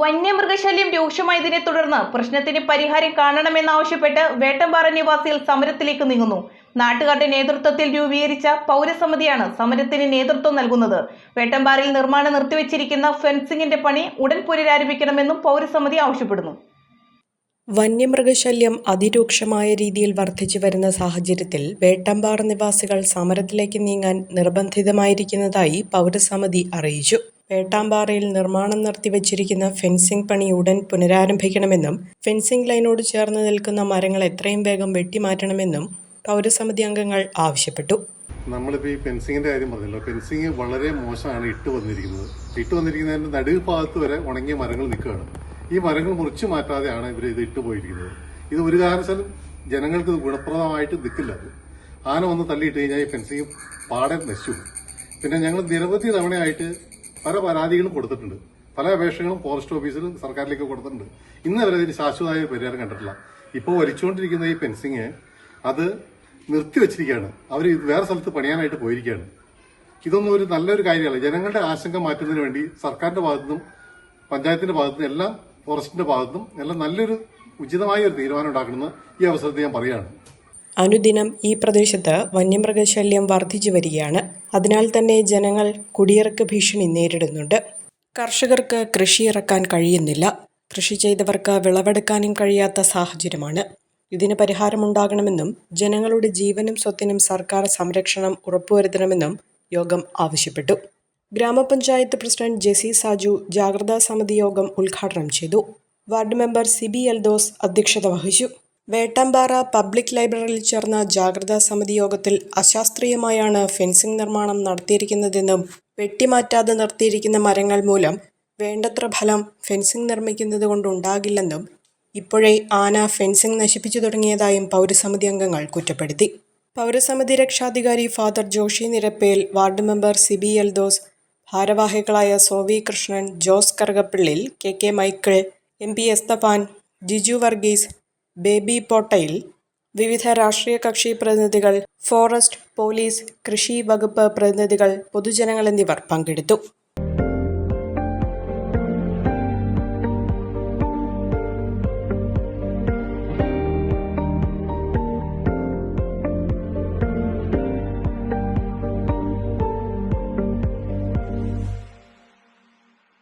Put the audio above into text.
വന്യമൃഗശല്യം രൂക്ഷമായതിനെ തുടർന്ന് പ്രശ്നത്തിന് പരിഹാരം കാണണമെന്നാവശ്യപ്പെട്ട് വേട്ടമ്പാറ നിവാസികൾ സമരത്തിലേക്ക് നീങ്ങുന്നു. നാട്ടുകാരുടെ നേതൃത്വത്തിൽ രൂപീകരിച്ച പൗരസമിതിയാണ് സമരത്തിന് നേതൃത്വം നൽകുന്നത്. വേട്ടമ്പാറയിൽ നിർമ്മാണം നിർത്തിവച്ചിരിക്കുന്ന ഫെൻസിംഗിന്റെ പണി ഉടൻ പുനരാരംഭിക്കണമെന്നും പൗരസമിതി ആവശ്യപ്പെടുന്നു. വന്യമൃഗശല്യം അതിരൂക്ഷമായ രീതിയിൽ വർദ്ധിച്ചു വരുന്ന സാഹചര്യത്തിൽ വേട്ടമ്പാറ നിവാസികൾ സമരത്തിലേക്ക് നീങ്ങാൻ നിർബന്ധിതമായിരിക്കുന്നതായി പൗരസമിതി അറിയിച്ചു. വേട്ടാമ്പാറയിൽ നിർമ്മാണം നിർത്തിവച്ചിരിക്കുന്ന ഫെൻസിംഗ് പണി ഉടൻ പുനരാരംഭിക്കണമെന്നും ഫെൻസിംഗ് ലൈനോട് ചേർന്ന് നിൽക്കുന്ന മരങ്ങൾ എത്രയും വേഗം വെട്ടിമാറ്റണമെന്നും പൗരസമിതി അംഗങ്ങൾ ആവശ്യപ്പെട്ടു. നമ്മളിപ്പോൾ ഈ ഫെൻസിങ്ങിന്റെ കാര്യം പറഞ്ഞല്ലോ. ഫെൻസിങ് വളരെ മോശമാണ് ഇട്ട് വന്നിരിക്കുന്നത്. ഇട്ട് വന്നിരിക്കുന്നതിന്റെ നടുവ് ഭാഗത്ത് വരെ ഉണങ്ങിയ മരങ്ങൾ നിൽക്കുകയാണ്. ഈ മരങ്ങൾ മുറിച്ചു മാറ്റാതെയാണ് ഇവർ ഇത് ഇട്ട് പോയിരിക്കുന്നത്. ഇത് ഒരു കാരണവശാലും ജനങ്ങൾക്ക് ഗുണപ്രദമായിട്ട് നിൽക്കില്ല. ആന വന്ന് തള്ളിയിട്ട് കഴിഞ്ഞാൽ ഈ ഫെൻസിങ് പാടെ നശിച്ചു പിന്നെ ഞങ്ങൾ നിരവധി തവണയായിട്ട് പല പരാതികളും കൊടുത്തിട്ടുണ്ട്. പല അപേക്ഷകളും ഫോറസ്റ്റ് ഓഫീസിലും സർക്കാരിലേക്ക് കൊടുത്തിട്ടുണ്ട്. ഇന്ന് വരെ ഇതിന് ശാശ്വതമായ പരിഹാരം കണ്ടിട്ടില്ല. ഇപ്പോൾ വലിച്ചുകൊണ്ടിരിക്കുന്ന ഈ ഫെൻസിങ് അത് നിർത്തിവെച്ചിരിക്കുകയാണ് അവർ വേറെ സ്ഥലത്ത് പണിയാനായിട്ട് പോയിരിക്കുകയാണ്. ഇതൊന്നും ഒരു നല്ലൊരു കാര്യമല്ല. ജനങ്ങളുടെ ആശങ്ക മാറ്റുന്നതിന് വേണ്ടി സർക്കാരിന്റെ ഭാഗത്തുനിന്നും പഞ്ചായത്തിന്റെ ഭാഗത്തുനിന്നും എല്ലാം ഫോറസ്റ്റിന്റെ ഭാഗത്തുനിന്നും എല്ലാം നല്ലൊരു ഉചിതമായ ഒരു തീരുമാനം ഉണ്ടാക്കണമെന്ന് ഈ അവസരത്തിൽ ഞാൻ പറയുകയാണ്. അനുദിനം ഈ പ്രദേശത്ത് വന്യമൃഗശല്യം വർദ്ധിച്ചു വരികയാണ്. അതിനാൽ തന്നെ ജനങ്ങൾ കുടിയിറക്ക് ഭീഷണി നേരിടുന്നുണ്ട്. കർഷകർക്ക് കൃഷി ഇറക്കാൻ കഴിയുന്നില്ല. കൃഷി ചെയ്തവർക്ക് വിളവെടുക്കാനും കഴിയാത്ത സാഹചര്യമാണ്. ഇതിന് പരിഹാരമുണ്ടാകണമെന്നും ജനങ്ങളുടെ ജീവനും സ്വത്തിനും സർക്കാർ സംരക്ഷണം ഉറപ്പുവരുത്തണമെന്നും യോഗം ആവശ്യപ്പെട്ടു. ഗ്രാമപഞ്ചായത്ത് പ്രസിഡന്റ് ജെസി സാജു ജാഗ്രതാ സമിതി യോഗം ഉദ്ഘാടനം ചെയ്തു. വാർഡ് മെമ്പർ സിബി എൽദോസ് അധ്യക്ഷത വഹിച്ചു. വേട്ടമ്പാറ പബ്ലിക് ലൈബ്രറിയിൽ ചേർന്ന ജാഗ്രതാ സമിതി യോഗത്തിൽ അശാസ്ത്രീയമായാണ് ഫെൻസിംഗ് നിർമ്മാണം നടത്തിയിരിക്കുന്നതെന്നും വെട്ടിമാറ്റാതെ നിർത്തിയിരിക്കുന്ന മരങ്ങൾ മൂലം വേണ്ടത്ര ഫലം ഫെൻസിംഗ് നിർമ്മിക്കുന്നത് കൊണ്ടുണ്ടാകില്ലെന്നും ഇപ്പോഴേ ആന ഫെൻസിംഗ് നശിപ്പിച്ചു തുടങ്ങിയതായും പൗരസമിതി അംഗങ്ങൾ കുറ്റപ്പെടുത്തി. പൗരസമിതി രക്ഷാധികാരി Father Joshi Nirappel ward member Sibi Eldhose ഭാരവാഹികളായ Sovi Krishnan Jose Karukappillil K K Michael M P Esthaphan Jiju Varghese Baby Pottayil വിവിധ രാഷ്ട്രീയ കക്ഷി പ്രതിനിധികൾ ഫോറസ്റ്റ് പോലീസ് കൃഷി വകുപ്പ് പ്രതിനിധികൾ പൊതുജനങ്ങൾ എന്നിവർ പങ്കെടുത്തു.